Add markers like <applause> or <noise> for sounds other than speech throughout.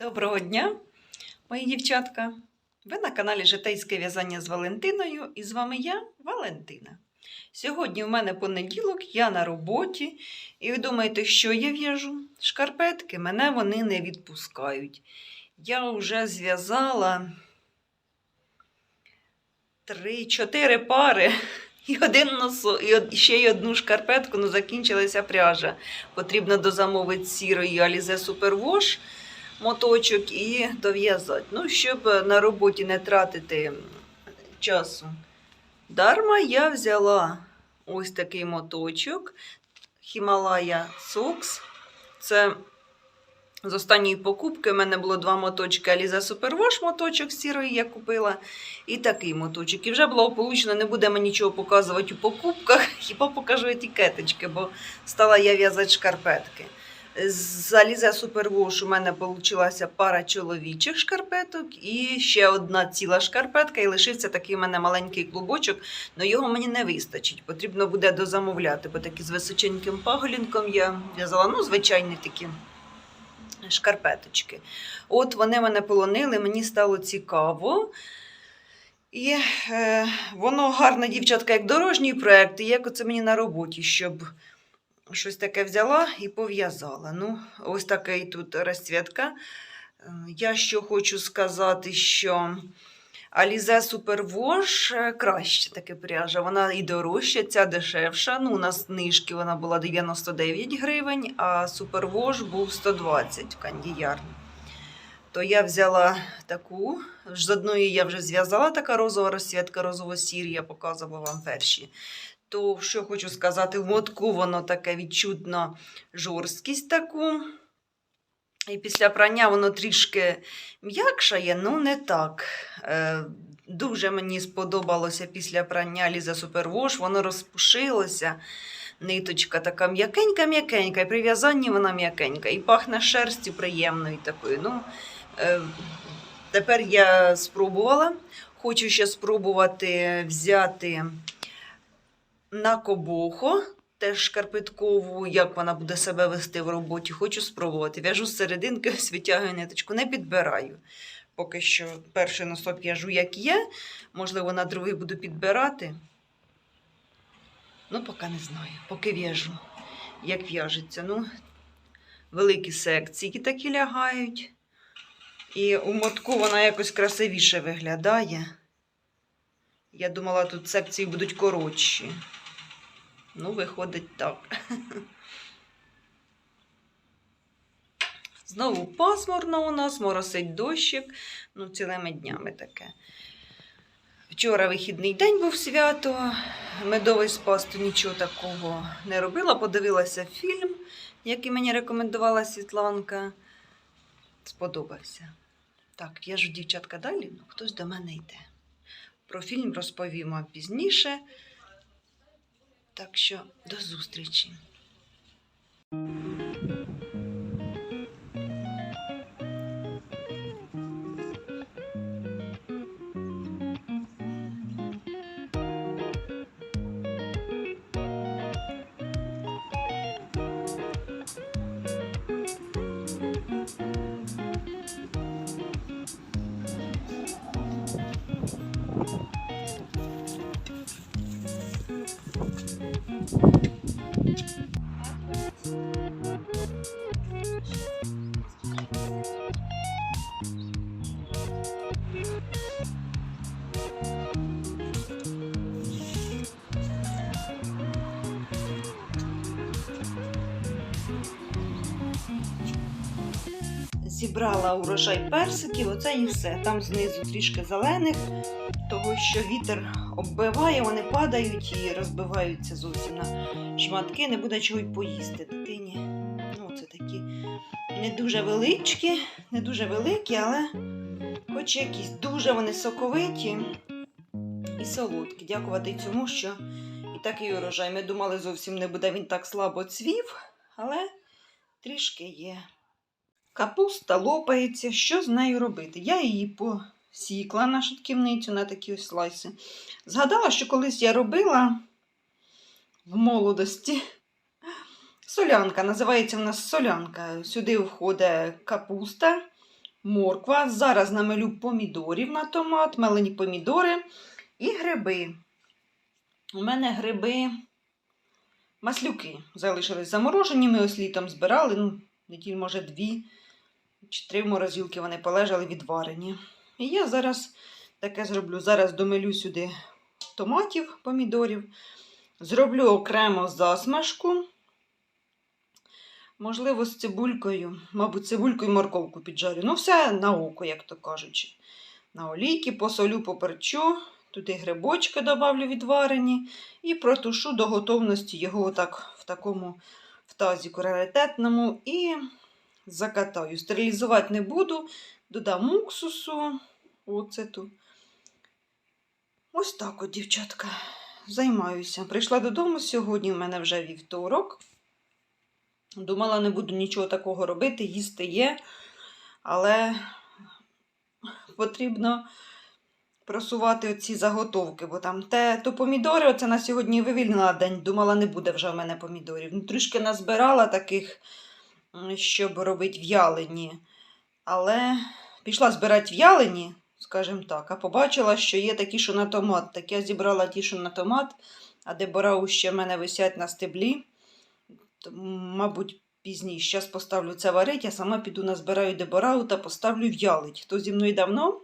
Доброго дня, мої дівчатка! Ви на каналі Житейське в'язання з Валентиною і з вами я, Валентина. Сьогодні у мене понеділок, я на роботі, і ви думаєте, що я в'яжу? Шкарпетки мене вони не відпускають. Я вже зв'язала 3-4 пари. І один носо, і ще й одну шкарпетку, ну закінчилася пряжа. Потрібно дозамовити сірої Alize Superwash моточок і дов'язати. Ну, щоб на роботі не тратити часу дарма, я взяла ось такий моточок Himalaya Socks. Це з останньої покупки. У мене було два моточки Aliza Superwash моточок сірої я купила. І такий моточок. І вже було получено, не будемо нічого показувати у покупках, <laughs> хіба покажу етикеточки, бо стала я в'язати шкарпетки. З Alize Superwash у мене вийшла пара чоловічих шкарпеток і ще одна ціла шкарпетка, і лишився такий у мене маленький клубочок, але його мені не вистачить. Потрібно буде дозамовляти, бо такі з височеньким паголінком я в'язала, ну, звичайні такі шкарпеточки. От вони мене полонили, мені стало цікаво. І е, воно гарне, дівчатка, як дорожній проєкт, і як оце мені на роботі, щоб щось таке взяла і пов'язала. Ну, ось такий тут розцвітка. Е, Я що хочу сказати, що Alize е, краще таке пряжа. Вона і дорожча, ця дешевша. Ну, у нас знижки вона була 99 гривень, а Superwash був 120 кандіярні. То я взяла таку. З одної я вже зв'язала така розова розцвітка, розово-сір, я показувала вам перші. То що хочу сказати, в мотку воно таке відчутно жорсткість таку. І після прання воно трішки м'якшає, ну не так. Е, дуже мені сподобалося після прання Ліза Супервош, воно розпушилося. Ниточка така м'якенька-м'якенька, і при в'язанні вона м'якенька, і пахне шерстю приємною такою. Ну, е, тепер я спробувала. Хочу ще спробувати взяти на кобохо, теж шкарпеткову, як вона буде себе вести в роботі. Хочу спробувати. В'яжу з серединки, <laughs> ось витягую ниточку, не підбираю. Поки що перший носок в'яжу, як є. Можливо, на другий буду підбирати. Ну, поки не знаю. Поки в'яжу, як в'яжеться. Ну, великі секції такі лягають. І у мотку вона якось красивіше виглядає. Я думала, тут секції будуть коротші. Ну, виходить так. Знову пасмурно у нас, моросить дощик, ну, цілими днями таке. Вчора вихідний день був свято, медовий спас, то нічого такого не робила. Подивилася фільм, який мені рекомендувала Світланка. Сподобався. Так, я ж дівчатка далі, ну хтось до мене йде. Про фільм розповімо пізніше. Так що до зустрічі. Зібрала урожай персиків, оце і все. Там знизу трішки зелених, того що вітер оббиває, вони падають і розбиваються зовсім на шматки, не буде чого й поїсти дитині. Ну, це такі не дуже величкі, не дуже великі, але хоч якісь дуже вони соковиті і солодкі. Дякувати цьому, що і такий урожай. Ми думали, зовсім не буде він так слабо цвів, але трішки є. Капуста лопається. Що з нею робити? Я її посікла на шатківницю на такі ось слайси. Згадала, що колись я робила в молодості солянка. Називається в нас солянка. Сюди входить капуста, морква. Зараз намелю помідорів на томат, мелені помідори і гриби. У мене гриби маслюки залишились заморожені. Ми ось літом збирали, ну, неділь, може, дві чи три морозилки вони полежали відварені. І я зараз таке зроблю. Зараз домелю сюди томатів, помідорів. Зроблю окремо засмажку. Можливо, з цибулькою, мабуть, цибульку і морковку піджарю. Ну, все на око, як то кажучи. На олійки посолю, поперчу, туди грибочки добавлю відварені і протушу до готовності його отак в такому в тазіку раритетному і закатаю. Стерилізувати не буду, додам уксусу, оцету. Ось так от, дівчатка, займаюся. Прийшла додому сьогодні, в мене вже вівторок. Думала, не буду нічого такого робити, їсти є, але потрібно просувати оці заготовки, бо там те, то помідори, оце на сьогодні вивільнила день. Думала, не буде вже в мене помідорів. Ну, трішки назбирала таких, щоб робити в'ялені. Але пішла збирати в'ялені, скажімо так, а побачила, що є такі, що на томат. Так я зібрала ті, що на томат, а де борау ще в мене висять на стеблі. Мабуть, пізніше. Зараз поставлю це варить, я сама піду назбираю деборау та поставлю в'ялить. Хто зі мною давно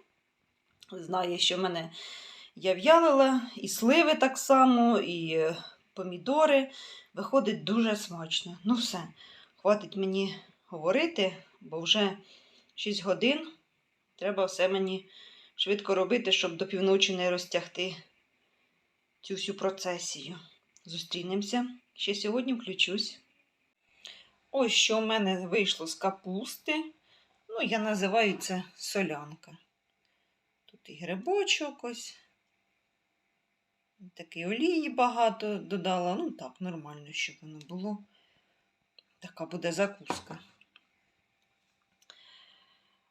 знає, що мене я в'ялила, і сливи так само, і помідори. Виходить дуже смачно. Ну все, хватить мені говорити, бо вже 6 годин. Треба все мені швидко робити, щоб до півночі не розтягти цю всю процесію. Зустрінемося. Ще сьогодні включусь. Ось що в мене вийшло з капусти. Ну, я називаю це солянка. Тут і грибочок ось. Такий олії багато додала. Ну так, нормально, щоб воно було. Така буде закуска.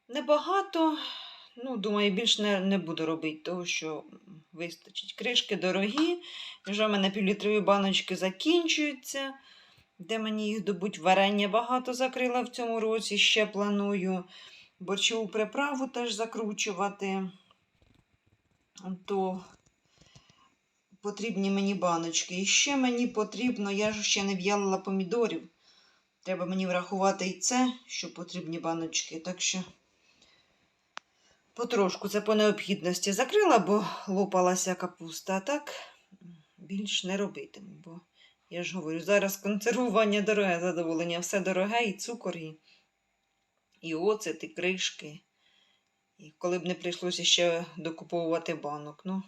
Небагато, ну, думаю, більш не, не буду робити, того що вистачить. Кришки дорогі. Вже в мене півлітрові баночки закінчуються. Де мені їх добуть варення багато закрила в цьому році. Ще планую борчову приправу теж закручувати. То потрібні мені баночки. І ще мені потрібно, я ж ще не в'ялила помідорів. Треба мені врахувати і це, що потрібні баночки. Так що потрошку це по необхідності закрила, бо лопалася капуста. А так більш не робитиму. бо я ж говорю, зараз консервування дороге задоволення, все дороге, і цукор, і, і оцет, і кришки. І коли б не прийшлося ще докуповувати банок. Ну,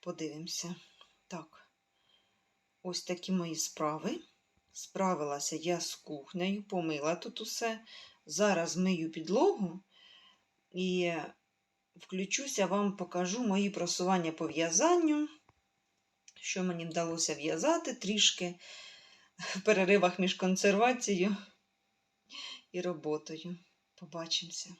подивимося. Так, ось такі мої справи. Справилася я з кухнею, помила тут усе. Зараз мию підлогу і включуся, вам покажу мої просування по в'язанню що мені вдалося в'язати трішки в переривах між консервацією і роботою. Побачимося.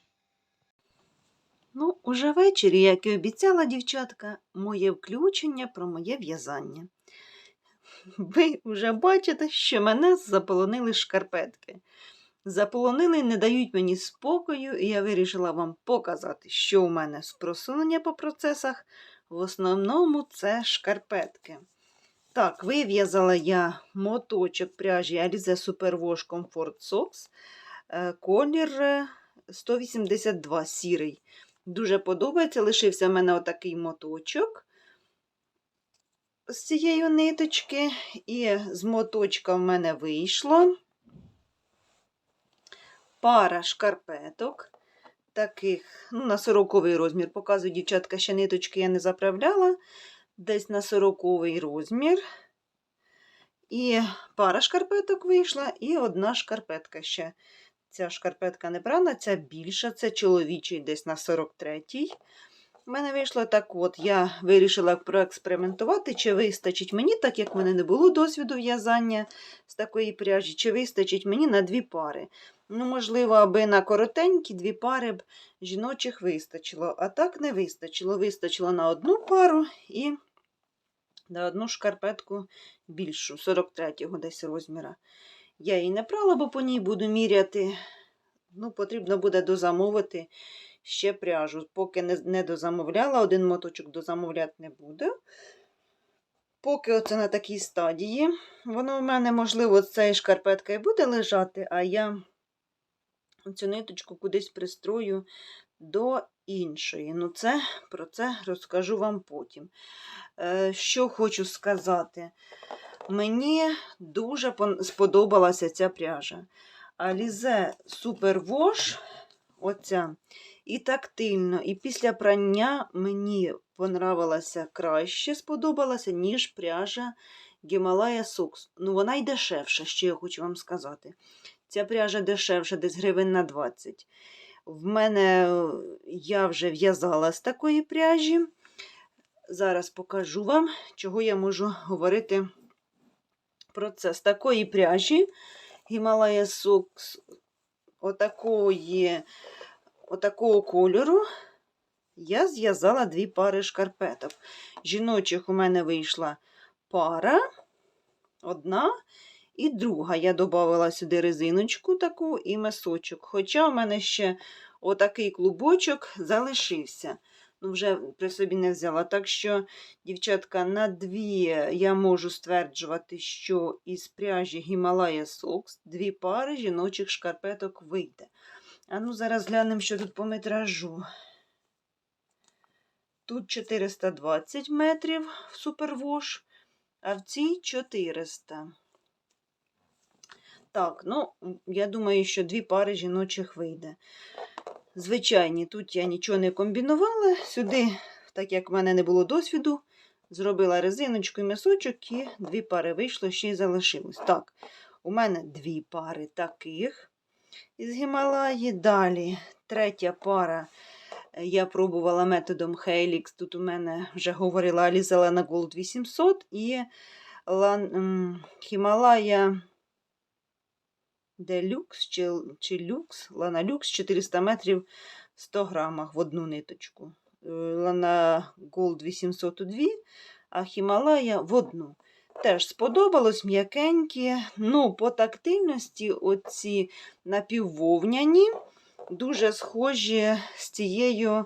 Ну, уже ввечері, як і обіцяла дівчатка, моє включення про моє в'язання. Ви вже бачите, що мене заполонили шкарпетки. Заполонили не дають мені спокою, і я вирішила вам показати, що у мене з просунення по процесах. В основному це шкарпетки. Так, вив'язала я моточок пряжі Alize Superwash Comfort Socks. е, Колір е, 182 сірий. Дуже подобається. Лишився в мене отакий моточок з цієї ниточки. І з моточка в мене вийшло пара шкарпеток таких, ну, на 40 розмір. Показую, дівчатка, ще ниточки я не заправляла. Десь на 40 розмір. І пара шкарпеток вийшла, і одна шкарпетка ще. Ця шкарпетка не брана, ця більша, це чоловічий десь на 43-й. У мене вийшло так от, я вирішила проекспериментувати, чи вистачить мені, так як в мене не було досвіду в'язання з такої пряжі, чи вистачить мені на дві пари. Ну, можливо, аби на коротенькі дві пари б жіночих вистачило, а так не вистачило. Вистачило на одну пару і на одну шкарпетку більшу, 43-го десь розміра. Я її не прала, бо по ній буду міряти Ну, потрібно буде дозамовити ще пряжу. Поки не, не дозамовляла, один моточок дозамовляти не буду. Поки оце на такій стадії. Воно в мене, можливо, ця шкарпетка і буде лежати, а я цю ниточку кудись пристрою до іншої. Ну, це про це розкажу вам потім. Е, що хочу сказати. Мені дуже сподобалася ця пряжа. Super Wash, оця, і тактильно, і після прання мені понравилася краще, сподобалася, ніж пряжа Himalaya Socks. Ну, вона й дешевша, що я хочу вам сказати. Ця пряжа дешевша, десь гривень на 20. В мене я вже в'язала з такої пряжі. Зараз покажу вам, чого я можу говорити про це. З такої пряжі Himalaya Socks отакої, отакого кольору я зв'язала дві пари шкарпеток. Жіночих у мене вийшла пара, одна і друга. Я додала сюди резиночку таку і мисочок. Хоча у мене ще отакий клубочок залишився. Ну, вже при собі не взяла. Так що, дівчатка, на дві я можу стверджувати, що із пряжі Himalaya Socks дві пари жіночих шкарпеток вийде. А ну, зараз глянемо, що тут по метражу. Тут 420 метрів в супервош, а в цій 400. Так, ну, я думаю, що дві пари жіночих вийде. Звичайні, тут я нічого не комбінувала. Сюди, так як в мене не було досвіду, зробила резиночку і мисочок, і дві пари вийшло, ще й залишилось. Так, у мене дві пари таких із Гімалаї. Далі третя пара. е, Я пробувала методом Helix. Тут у мене вже говорила Алізелена Gold 800 і Лан- Himalaya Deluxe чи, чи Lux, Lana Lux 400 метрів в 100 грамах в одну ниточку. Е, Lana Gold 800 у дві, а Himalaya в одну. Теж сподобалось м'якенькі. Ну, по тактильності оці напіввовняні, дуже схожі з цією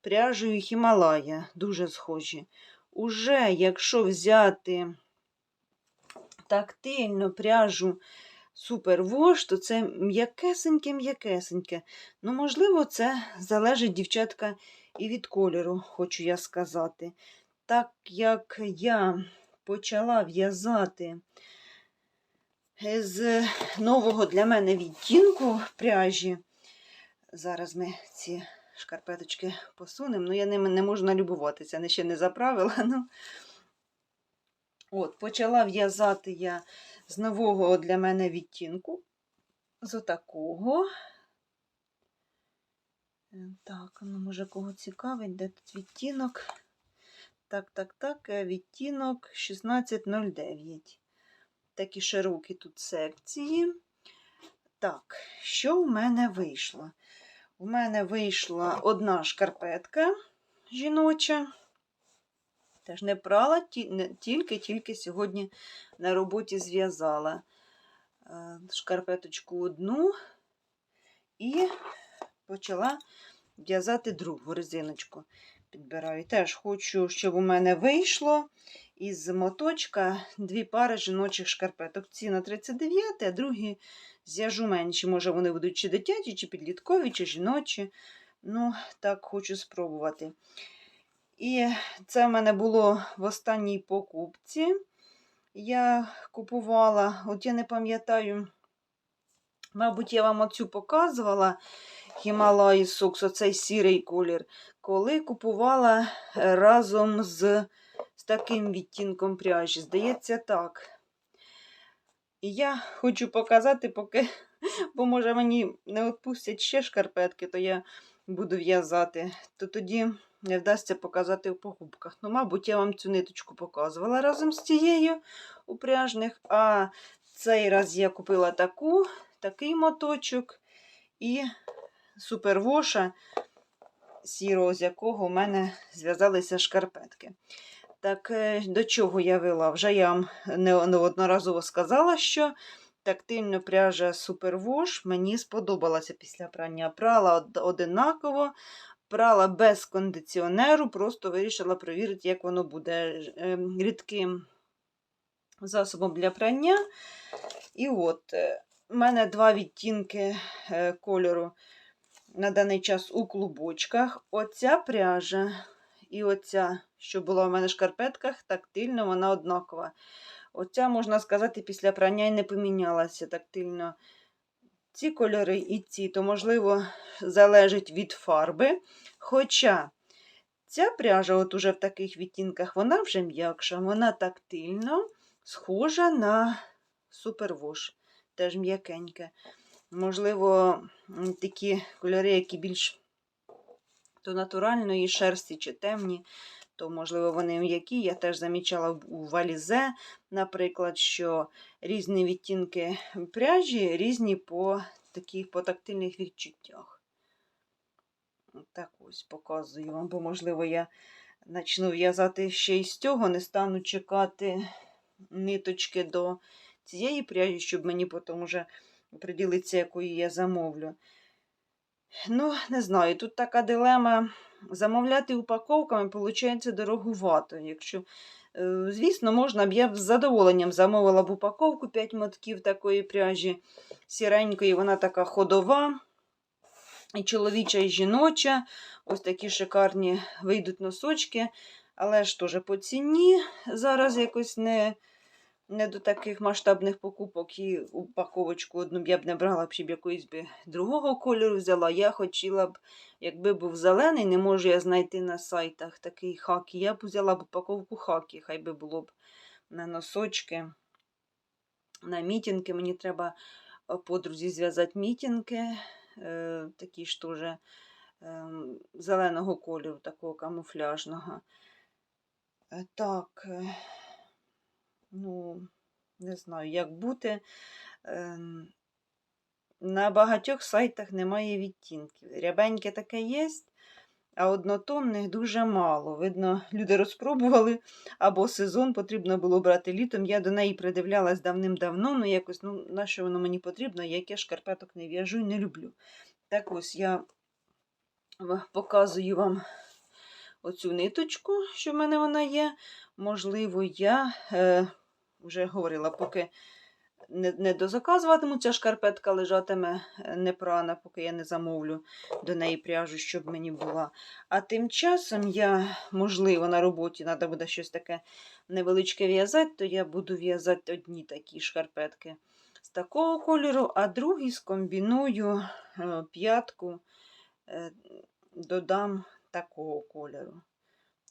пряжею Himalaya. Дуже схожі. Уже якщо взяти тактильну пряжу супервош, то це м'якесеньке-м'якесеньке. Ну, можливо, це залежить, дівчатка, і від кольору, хочу я сказати. Так як я почала в'язати з нового для мене відтінку пряжі, зараз ми ці шкарпеточки посунемо, ну я ними не можу налюбуватися, я ще не заправила. Ну. От, почала в'язати я з нового для мене відтінку. З отакого. Так, ну, може, кого цікавить, де тут відтінок? Так, так, так, відтінок 1609. Такі широкі тут секції. Так, що в мене вийшло? У мене вийшла одна шкарпетка жіноча. Теж не прала, тільки-тільки сьогодні на роботі зв'язала е, шкарпеточку одну і почала в'язати другу резиночку. Підбираю. Теж хочу, щоб у мене вийшло із моточка дві пари жіночих шкарпеток. Ці на 39, а другі зв'яжу менші. Може, вони будуть чи дитячі, чи підліткові, чи жіночі. Ну, так хочу спробувати. І це в мене було в останній покупці. Я купувала, от я не пам'ятаю, мабуть, я вам оцю показувала Himalaya Socks, оцей сірий колір, коли купувала е, разом з, з таким відтінком пряжі. Здається, так. І я хочу показати, поки, <laughs> бо може мені не відпустять ще шкарпетки, то я буду в'язати, то тоді не вдасться показати в покупках. Ну, мабуть, я вам цю ниточку показувала разом з цією упряжних. А цей раз я купила таку, такий моточок і супервоша сірого, з якого у мене зв'язалися шкарпетки. Так, е, до чого я вела? Вже я вам неодноразово сказала, що тактильно пряжа Superwash мені сподобалася після прання. Прала одинаково, прала без кондиціонеру, просто вирішила перевірити, як воно буде ем, рідким засобом для прання. І от, е, в мене два відтінки е, кольору на даний час у клубочках. Оця пряжа і оця, що була в мене в шкарпетках, тактильно вона однакова. Оця, можна сказати, після прання і не помінялася тактильно. Ці кольори і ці, то, можливо, залежить від фарби. Хоча ця пряжа, от уже в таких відтінках, вона вже м'якша, вона тактильно схожа на супервош, теж м'якеньке. Можливо, такі кольори, які більш до натуральної шерсті чи темні, то, можливо, вони м'які. Я теж замічала у валізе, наприклад, що різні відтінки пряжі різні по таких по тактильних відчуттях. Так ось показую вам, бо, можливо, я почну в'язати ще й з цього, не стану чекати ниточки до цієї пряжі, щоб мені потім уже приділитися, якої я замовлю. Ну, не знаю, тут така дилема. Замовляти упаковками, виходить, дорогувато. Якщо, е, звісно, можна б я з задоволенням замовила б упаковку 5 мотків такої пряжі сіренької, вона така ходова, і чоловіча, і жіноча. Ось такі шикарні вийдуть носочки, але ж теж по ціні зараз якось не, не до таких масштабних покупок і упаковочку одну б я б не брала б, щоб якоїсь би другого кольору взяла. Я хотіла б, якби був зелений, не можу я знайти на сайтах такий хакі. Я б взяла б упаковку хакі, хай би було б на носочки, на мітінки. Мені треба е, подрузі зв'язати мітінки, е, такі ж теж е, зеленого кольору, такого камуфляжного. Е, Так, е, ну, не знаю, як бути. Ем, На багатьох сайтах немає відтінків. Рябеньке таке є, а однотонних дуже мало. Видно, люди розпробували, або сезон потрібно було брати літом. Я до неї придивлялась давним-давно, ну якось, ну, на що воно мені потрібно, як шкарпеток не в'яжу і не люблю. Так ось я показую вам оцю ниточку, що в мене вона є. Можливо, я е, вже говорила, поки не, не дозаказуватиму, ця шкарпетка лежатиме е, непрана, поки я не замовлю до неї пряжу, щоб мені була. А тим часом я, можливо, на роботі треба буде щось таке невеличке в'язати, то я буду в'язати одні такі шкарпетки з такого кольору, а другі скомбіную е, п'ятку, е, додам такого кольору.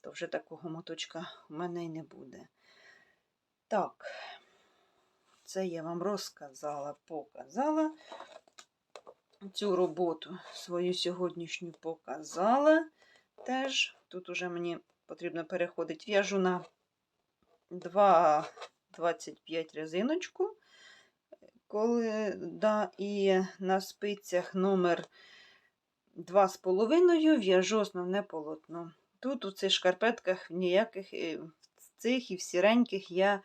То вже такого моточка в мене й не буде. Так, це я вам розказала, показала. Цю роботу свою сьогоднішню показала теж. Тут уже мені потрібно переходити. В'яжу на 2,25 резиночку. Коли, да, і на спицях номер 2,5 в'яжу основне полотно. Тут у цих шкарпетках ніяких е, в цих і в сіреньких я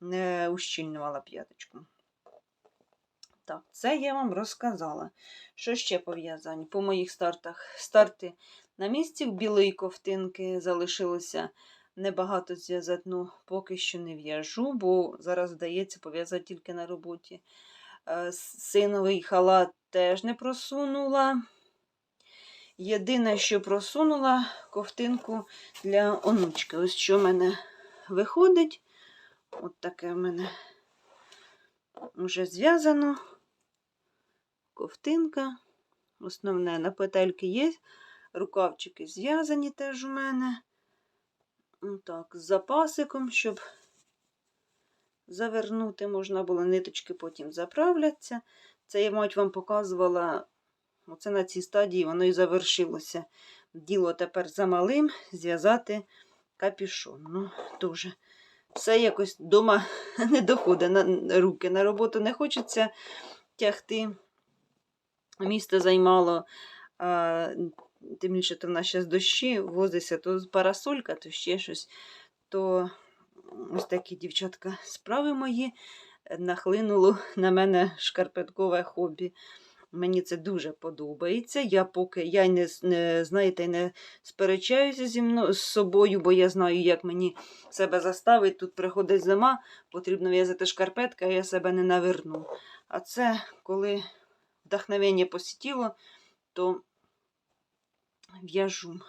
не ущільнювала п'яточку. Так, це я вам розказала. Що ще по? По моїх стартах. Старти на місці в білої ковтинки залишилося небагато зв'язати, ну поки що не в'яжу, бо зараз вдається пов'язати тільки на роботі. Е, Синовий халат теж не просунула. Єдине, що просунула ковтинку для онучки. Ось що в мене виходить. От таке в мене вже зв'язано. Ковтинка. Основне на петельки є. Рукавчики зв'язані теж у мене. Так, з запасиком, щоб завернути можна було, ниточки потім заправляться. Це я, мабуть, вам показувала. Оце на цій стадії воно і завершилося. Діло тепер за малим зв'язати капюшон. Ну, дуже. Все якось вдома <laughs> не доходить на руки. На роботу не хочеться тягти. Місто займало, а, тим більше то в нас зараз дощі, возиться то парасолька, то ще щось. То ось такі дівчатка справи мої нахлинуло на мене шкарпеткове хобі. Мені це дуже подобається. Я поки я не, не знаєте, не сперечаюся зі мною з собою, бо я знаю, як мені себе заставити. Тут приходить зима, потрібно в'язати шкарпетки, а я себе не наверну. А це коли вдохновення посітіло, то в'яжу.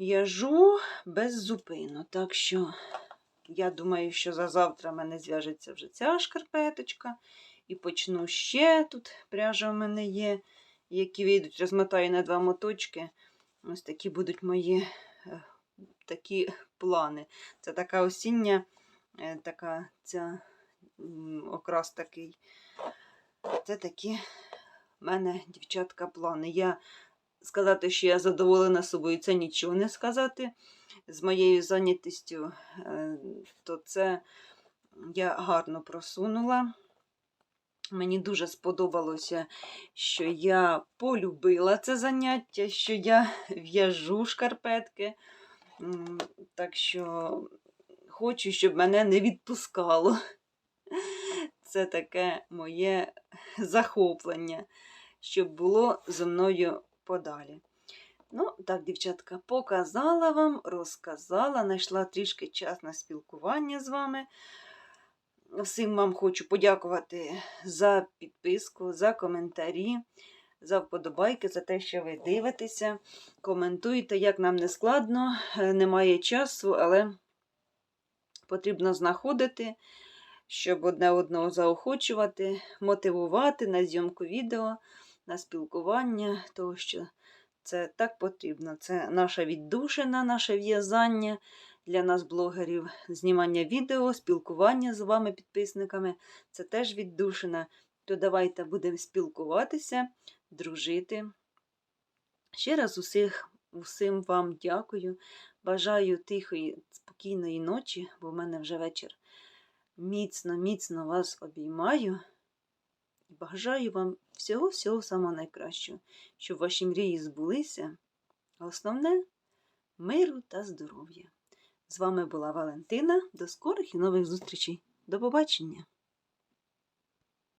В'яжу без зупину. Так що я думаю, що за завтра мене зв'яжеться вже ця шкарпеточка. І почну ще тут пряжа в мене є, які вийдуть, розмотаю на два моточки. Ось такі будуть мої е, такі плани. Це така осіння, е, така ця окрас такий. Це такі в мене, дівчатка, плани. Я сказати, що я задоволена собою, це нічого не сказати. З моєю зайнятістю, е, то це я гарно просунула. Мені дуже сподобалося, що я полюбила це заняття, що я <laughs> в'яжу шкарпетки. Так що хочу, щоб мене не відпускало. <laughs> Це таке моє <laughs> захоплення, щоб було зі мною подалі. Ну, так, дівчатка, показала вам, розказала, знайшла трішки час на спілкування з вами. Всім вам хочу подякувати за підписку, за коментарі, за вподобайки, за те, що ви дивитеся, коментуєте, як нам не складно, е, немає часу, але потрібно знаходити, щоб одне одного заохочувати, мотивувати на зйомку відео, на спілкування, тому що це так потрібно. Це наша віддушина, наше в'язання для нас, блогерів, знімання відео, спілкування з вами, підписниками. Це теж віддушина. То давайте будемо спілкуватися, дружити. Ще раз усіх, усім вам дякую. Бажаю тихої, спокійної ночі, бо в мене вже вечір. Міцно, міцно вас обіймаю. І бажаю вам всього-всього самого найкращого, щоб ваші мрії збулися. А основне миру та здоров'я. З вами була Валентина. До скорих і нових зустрічей. До побачення!